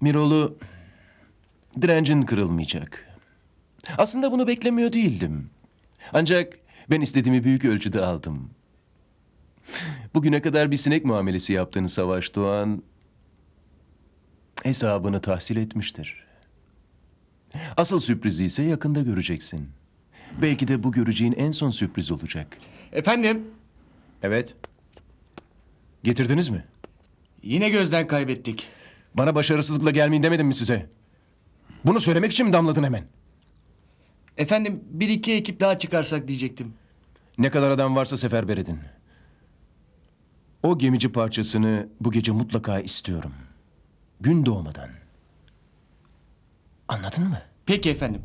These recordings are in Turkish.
Miroğlu, direncin kırılmayacak. Aslında bunu beklemiyor değildim. Ancak ben istediğimi büyük ölçüde aldım. Bugüne kadar bir sinek muamelesi yaptığın Savaş Doğan hesabını tahsil etmiştir. Asıl sürprizi ise yakında göreceksin. Belki de bu göreceğin en son sürpriz olacak. Efendim, Evet. Getirdiniz mi? yine gözden kaybettik. Bana başarısızlıkla gelmeyin demedim mi size? Bunu söylemek için mi damladın hemen? Efendim, bir iki ekip daha çıkarsak diyecektim. Ne kadar adam varsa seferber edin. O gemici parçasını bu gece mutlaka istiyorum. Gün doğmadan. Anladın mı? Peki efendim.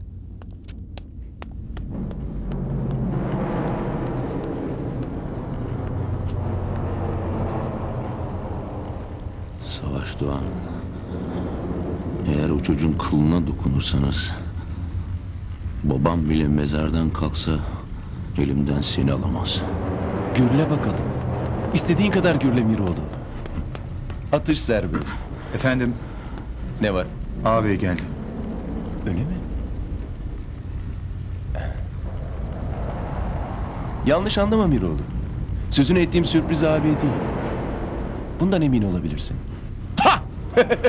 Savaş Doğan. Eğer o çocuğun kılına dokunursanız... ...babam bile mezardan kalksa... ...elimden seni alamaz. Gürle bakalım. İstediğin kadar gürle Miroğlu. Atış serbest. Efendim, Ne var? ağabey geldi. Öyle mi? Yanlış anlama Miroğlu. Sözünü ettiğim sürpriz abi değil. Bundan emin olabilirsin.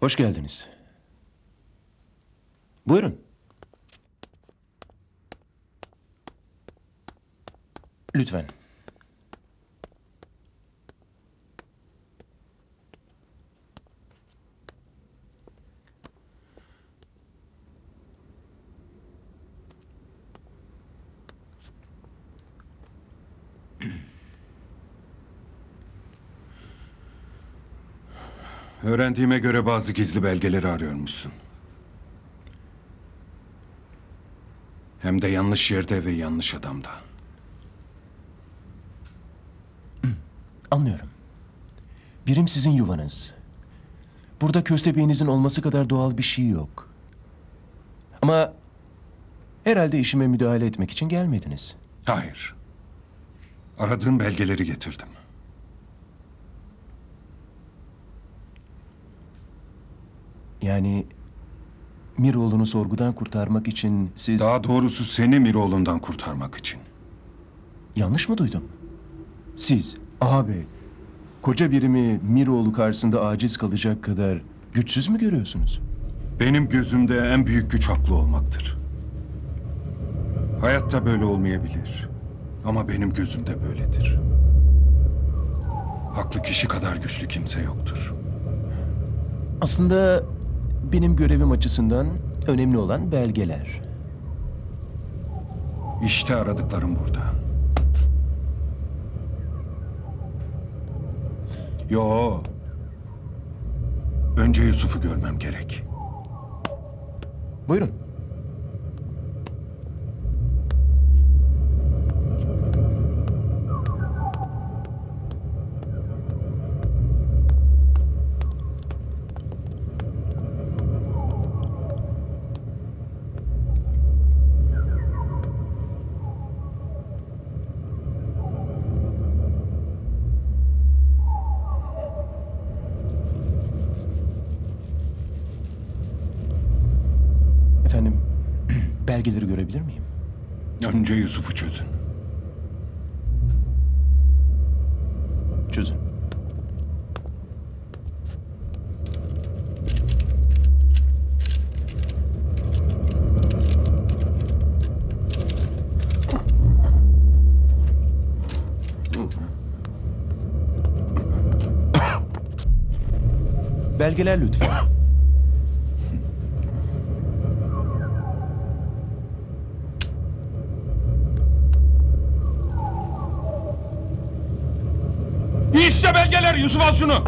Hoş geldiniz. Buyurun. Lütfen. Öğrendiğime göre bazı gizli belgeleri arıyormuşsun. Hem de yanlış yerde ve yanlış adamda. Anlıyorum. Birim sizin yuvanız. Burada köstebeğinizin olması kadar doğal bir şey yok. Ama herhalde işime müdahale etmek için gelmediniz. Hayır. Aradığın belgeleri getirdim. Yani Miroğlu'nu sorgudan kurtarmak için siz... Daha doğrusu seni Miroğlu'ndan kurtarmak için. Yanlış mı duydum? Siz, abi, koca birimi Miroğlu karşısında aciz kalacak kadar güçsüz mü görüyorsunuz? Benim gözümde en büyük güç haklı olmaktır. Hayatta böyle olmayabilir. Ama benim gözümde böyledir. Haklı kişi kadar güçlü kimse yoktur. Aslında benim görevim açısından önemli olan belgeler. İşte aradıklarım burada. Yo. Önce Yusuf'u görmem gerek. Buyurun. Efendim, belgeleri görebilir miyim? Önce Yusuf'u çözün. Çözün. Belgeler lütfen. Belgeler Yusuf al şunu.